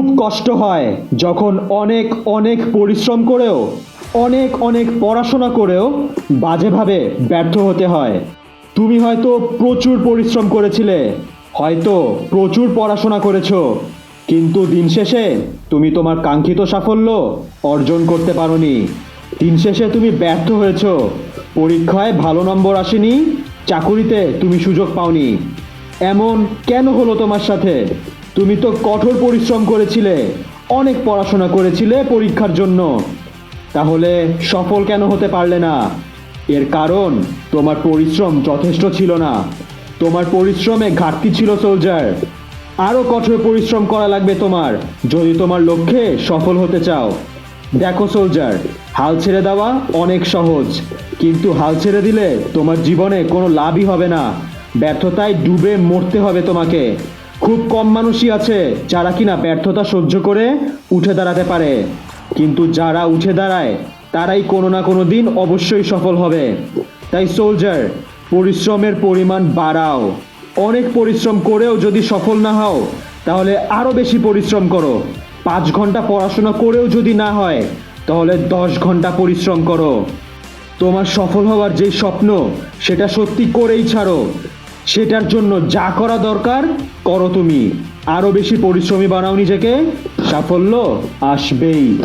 খুব কষ্ট হয় যখন অনেক অনেক পরিশ্রম করেও, অনেক অনেক পড়াশোনা করেও বাজেভাবে ব্যর্থ হতে হয়। তুমি হয়তো প্রচুর পরিশ্রম করেছিলে, হয়তো প্রচুর পড়াশোনা করেছ, কিন্তু দিন শেষে তুমি তোমার কাঙ্ক্ষিত সাফল্য অর্জন করতে পারোনি। দিন শেষে তুমি ব্যর্থ হয়েছ, পরীক্ষায় ভালো নম্বর আসেনি, চাকুরিতে তুমি সুযোগ পাওনি। এমন কেন হলো তোমার সাথে? তুমি তো কঠোর পরিশ্রম করেছিলে, অনেক পড়াশোনা করেছিলে পরীক্ষার জন্য। তাহলে সফল কেন হতে পারলে না? এর কারণ, তোমার পরিশ্রম যথেষ্ট ছিল না। তোমার পরিশ্রমে ঘাটতি ছিল সোলজার আরও কঠোর পরিশ্রম করা লাগবে তোমার, যদি তোমার লক্ষ্যে সফল হতে চাও। দেখো সোলজার হাল ছেড়ে দেওয়া অনেক সহজ, কিন্তু হাল ছেড়ে দিলে তোমার জীবনে কোনো লাভই হবে না। ব্যর্থতায় ডুবে মরতে হবে তোমাকে। খুব কম মানুষই আছে যারা কিনা ব্যর্থতা সহ্য করে উঠে দাঁড়াতে পারে। কিন্তু যারা উঠে দাঁড়ায়, তারাই কোনো না কোনো দিন অবশ্যই সফল হবে। তাই সোলজার পরিশ্রমের পরিমাণ বাড়াও। অনেক পরিশ্রম করেও যদি সফল না হও, তাহলে আরও বেশি পরিশ্রম করো। পাঁচ ঘণ্টা পড়াশোনা করেও যদি না হয়, তাহলে দশ ঘণ্টা পরিশ্রম করো। তোমার সফল হওয়ার যে স্বপ্ন, সেটা সত্যি করেই ছাড়ো। সেটার জন্য যা করা দরকার করো তুমি। আরও বেশি পরিশ্রমী বানাও নিজেকে। সাফল্য আসবেই।